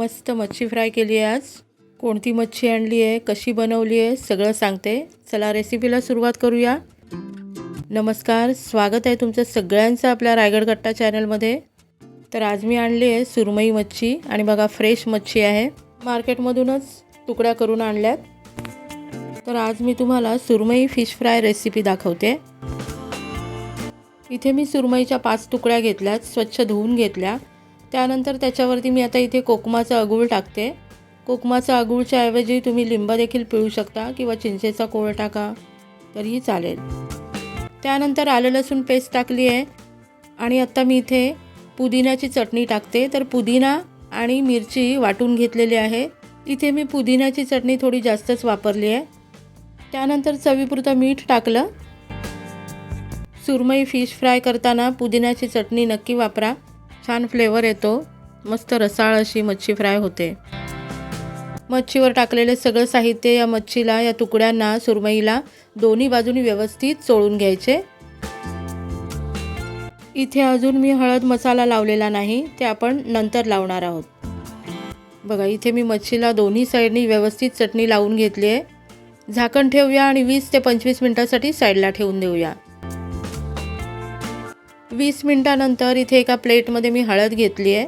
मस्त मच्छी फ्राय केली आहे आज. कोणती मच्छी आणली आहे कशी बनवली आहे सगळं सांगते. चला रेसिपीला सुरुवात करूया. नमस्कार स्वागत आहे तुमचं सगळ्यांचं आपल्या रायगड कट्टा चॅनलमध्ये तर आज मी आणली आहे सुरमई मच्छी आणि बघा फ्रेश मच्छी आहे. मार्केटमधूनच तुकड्या करून आणल्यात. तर आज मी तुम्हाला सुरमई फिश फ्राय रेसिपी दाखवते. इथे मी सुरमईच्या पाच तुकड्या घेतल्यात स्वच्छ धुवून घेतल्या. त्यानंतर त्याच्यावरती मी आता इथे कोकमाचं अगूळ टाकते. कोकमाचं अगूळच्या ऐवजी तुम्ही लिंब देखील पिळू शकता किंवा चिंचेचा कोळ टाका तरीही चालेल. त्यानंतर आलं लसूण पेस्ट टाकली आहे. आणि आत्ता मी इथे पुदिन्याची चटणी टाकते. तर पुदिना आणि मिरची वाटून घेतलेली आहे. इथे मी पुदिन्याची चटणी थोडी जास्तच वापरली आहे. त्यानंतर चवीपुरतं मीठ टाकलं. सुरमई फिश फ्राय करताना पुदिन्याची चटणी नक्की वापरा. छान फ्लेवर येतो. मस्त रसाळ अशी मच्छी फ्राय होते. मच्छीवर टाकलेले सगळं साहित्य या मच्छीला या तुकड्यांना सुरमईला दोन्ही बाजूनी व्यवस्थित चोळून घ्यायचे. इथे अजून मी हळद मसाला लावलेला नाही ते आपण नंतर लावणार आहोत. बघा इथे मी मच्छीला दोन्ही साईडनी व्यवस्थित चटणी लावून घेतली आहे. झाकण ठेवूया आणि वीस ते पंचवीस मिनटासाठी साईडला ठेवून देऊया. वीस मिनटानंतर इथे एका प्लेटमध्ये मी हळद घेतली आहे.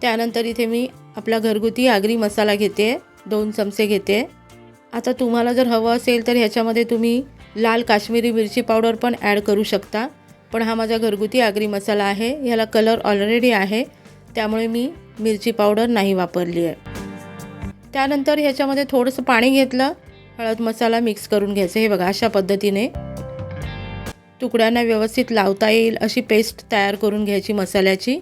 त्यानंतर इथे मी आपला घरगुती आगरी मसाला घेते दोन चमचे घेते आता तुम्हाला जर हवं असेल तर ह्याच्यामध्ये तुम्ही लाल काश्मीरी मिरची पावडर पण ॲड करू शकता. पण हा माझा घरगुती आगरी मसाला आहे. ह्याला कलर ऑलरेडी आहे. त्यामुळे मी मिरची पावडर नाही वापरली आहे. त्यानंतर ह्याच्यामध्ये थोडंसं पाणी घेतलं. हळद मसाला मिक्स करून घ्यायचं. हे बघा अशा पद्धतीने तुकड्यांना व्यवस्थित लावता येईल अशी पेस्ट तयार करून घ्यायची मसाल्याची.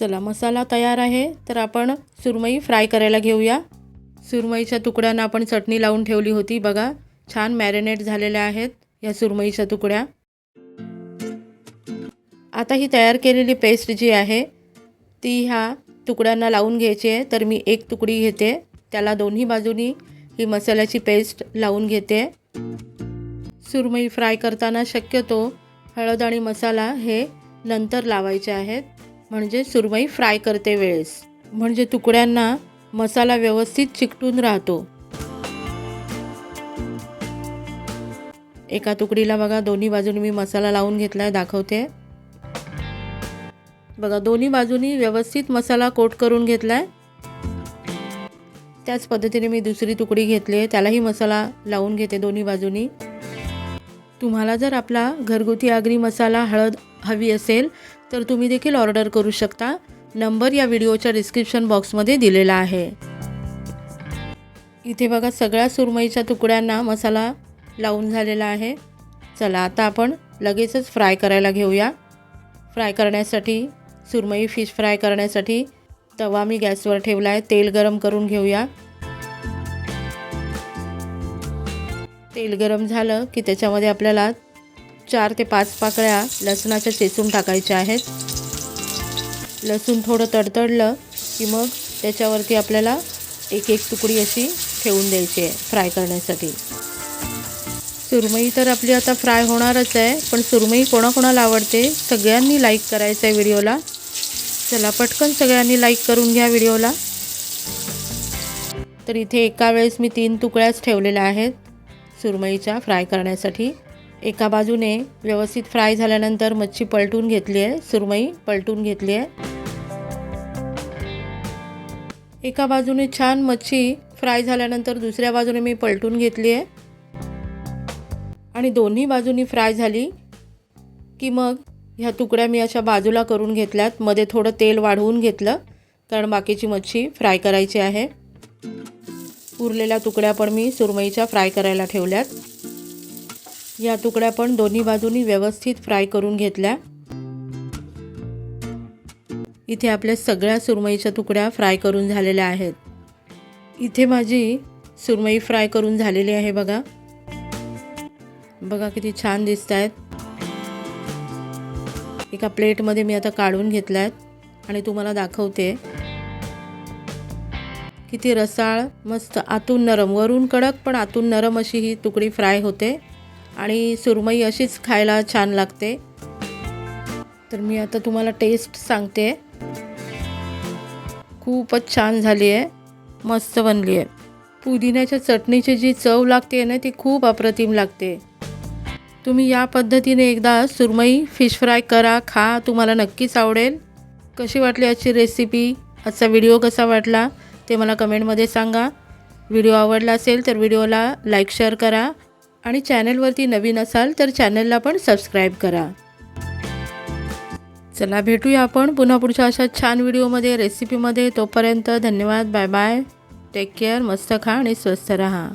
चला मसाला तयार आहे तर आपण सुरमई फ्राय करायला घेऊया. सुरमईच्या तुकड्यांना आपण चटणी लावून ठेवली होती बघा. छान मॅरिनेट झालेल्या आहेत या सुरमईच्या तुकड्या. आता ही तयार केलेली पेस्ट जी आहे ती ह्या तुकड्यांना लावून घ्यायची आहे तर मी एक तुकडी घेते. त्याला दोन्ही बाजूनी ही मसाल्याची पेस्ट लावून घेते. सुरमई फ्राय करताना शक्यतो हळद आणि मसाला हे नंतर लावायचे आहेत. म्हणजे सुरमई फ्राय करते वेळेस. म्हणजे तुकड्यांना मसाला व्यवस्थित चिकटून राहतो. एका तुकडीला बघा दोन्ही बाजूनी मी मसाला लावून घेतला आहे दाखवते. बघा दोन्ही बाजूनी व्यवस्थित मसाला कोट करून घेतला आहे त्याच पद्धतीने मी दुसरी तुकडी घेतली आहे त्यालाही मसाला लावून घेते दोन्ही बाजूनी. तुम्हाला जर आपला घरगुती आगरी मसाला हळद हवी असेल तर तुम्ही देखील ऑर्डर करू शकता. नंबर या व्हिडिओच्या डिस्क्रिप्शन बॉक्समध्ये दिलेला आहे. इथे बघा सगळ्या सुरमईच्या तुकड्यांना मसाला लावून झालेला आहे. चला आता आपण लगेचच फ्राय करायला घेऊया. फ्राय करण्यासाठी सुरमई फिश फ्राय करण्यासाठी तवा मी गॅसवर ठेवला आहे तेल गरम करून घेऊया. तेल गरम झालं की त्याच्यामध्ये आपल्याला चार ते पाच पाकळ्या लसणाच्या चेचून टाकायच्या आहेत. लसूण थोडं तडतडलं की मग त्याच्यावरती आपल्याला एक एक तुकडी अशी ठेवून द्यायची आहे फ्राय करण्यासाठी. सुरमई तर आपली आता फ्राय होणारच आहे पण सुरमई कोणाकोणाला आवडते सगळ्यांनी लाईक करायचं आहे व्हिडिओला. चला पटकन सगळ्यांनी लाईक करून घ्या व्हिडिओला. तर इथे एका वेळेस मी तीन तुकड्याच ठेवलेल्या आहेत. सुरमईच्या फ्राय करण्यासाठी. एका बाजूने व्यवस्थित फ्राय झाल्यानंतर मच्छी पलटून घेतली आहे सुरमई पलटून घेतली आहे एका बाजूने छान मच्छी फ्राय झाल्यानंतर दुसऱ्या बाजूने मी पलटून घेतली आहे आणि दोन्ही बाजूनी फ्राय झाली की मग ह्या तुकड्या मी अशा बाजूला करून घेतल्यात. मध्ये थोडं तेल वाढवून घेतलं. कारण बाकीची मच्छी फ्राय करायची आहे. उरलेल्या तुकड्या पण मी सुरमईच्या फ्राय करायला ठेवल्यात. या तुकड्या पण दोन्ही बाजूनी व्यवस्थित फ्राय करून घेतल्या. इथे आपल्या सगळ्या सुरमईच्या तुकड्या फ्राय करून झालेल्या आहेत. इथे माझी सुरमई फ्राय करून झालेली आहे बघा. बघा किती छान दिसत आहेत एका प्लेटमध्ये मी आता काढून घेतल्या आहेत आणि तुम्हाला दाखवते. किती रसाळ मस्त आतून नरम वरून कडक पण आतून नरम अशी ही तुकडी फ्राय होते. आणि सुरमई अशीच खायला छान लागते. तर मी आता तुम्हाला टेस्ट सांगते. खूपच छान झाली आहे. मस्त बनली आहे. पुदिन्याच्या चटणीची जी चव लागते ना ती खूप अप्रतिम लागते. तुम्ही या पद्धतीने एकदा सुरमई फिश फ्राय करा खा तुम्हाला नक्कीच आवडेल. कशी वाटली आजची रेसिपी आजचा व्हिडिओ कसा वाटला? ते मला कमेंटमध्ये सांगा. व्हिडिओ आवडला असेल तर व्हिडिओला लाईक शेअर करा आणि चॅनलवरती नवीन असाल तर चॅनलला पण सबस्क्राईब करा. चला भेटूया आपण पुन्हा पुढच्या अशा छान व्हिडिओमध्ये रेसिपीमध्ये. तोपर्यंत धन्यवाद बाय बाय. टेक केअर मस्त खा आणि स्वस्थ रहा.